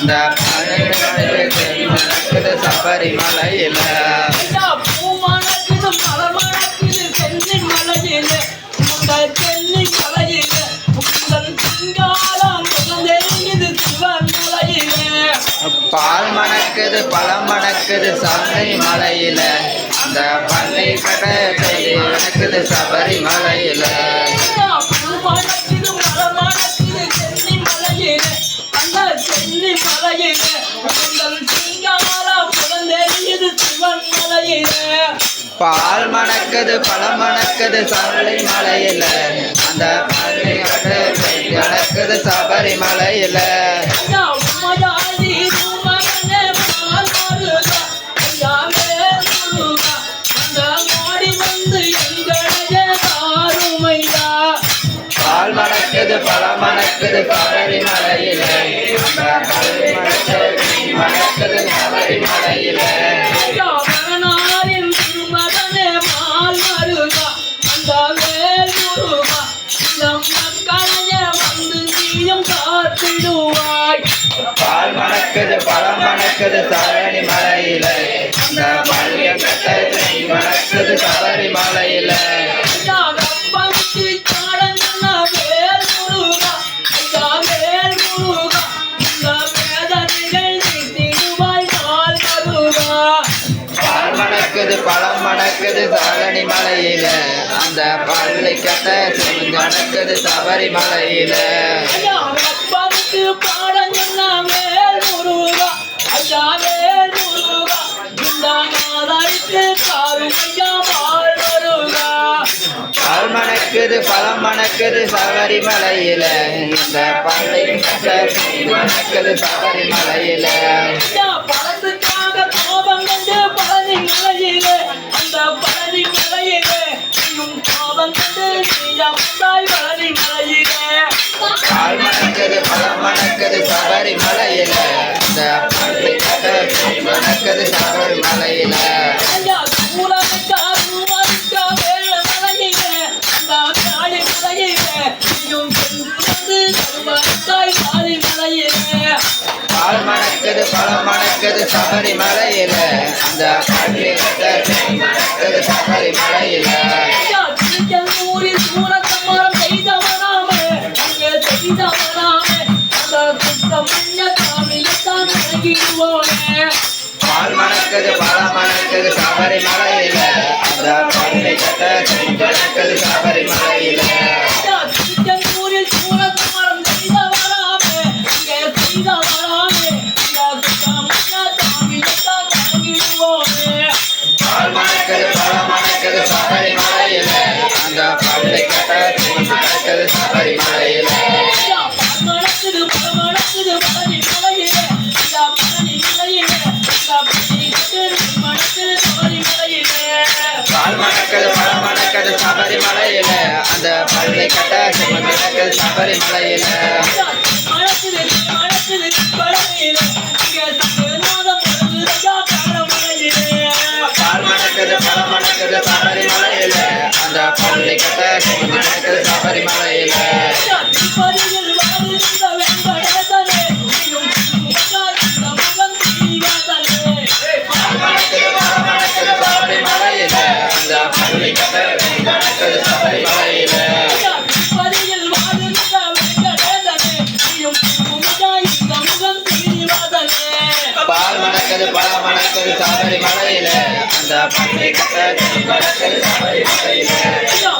அந்த சபரிமலையில மலையிலே. மலையிலே. மலையிலே. பால் மணக்குது பழம் மணக்குது சபரி மலையில அந்த பள்ளி கடை மணக்குது சபரிமலையில ஐயா, மலையிலே. உங்கள் சிங்காரம் புகழ்ந்தெழுகுது சிவன் மலையிலே. பால் மணக்குது பழம் மணக்குது சபரி மலையில அந்த மணக்குது உமையாதி உமகனே பால் மருகா. ஐயா, வேல் முருகா. அந்த பால் மணக்குது பழம் மணக்குது சரணி மலையில. அந்த பள்ளி கடை மணக்குது சபரிமலையில மலையில. மணக்குது சரணி மலையில அந்த பள்ளி முருகா. முருகா. இந்த ஐயா பால் மருகா. பால் மணக்குது பழம் மணக்குது சபரிமலையில இந்த பள்ளி கடை மணக்குது மலையிலே. பால் மணக்குது பழம் மணக்குது சபரிமலையில அந்த பள்ளி கடை மணக்குது சபரிமலையில ஐயா சபரிமலையில அந்த பள்ளி கடை மணக்குது சபரிமலையில பழம் சபரிமலையில அந்த பள்ளி கடை மணக்குது சபரிமலையில. பால் மணக்குது பழம் மணக்குது சபரிமலையில அந்த பள்ளி கடை மணக்குது சபரிமலையில ஐயா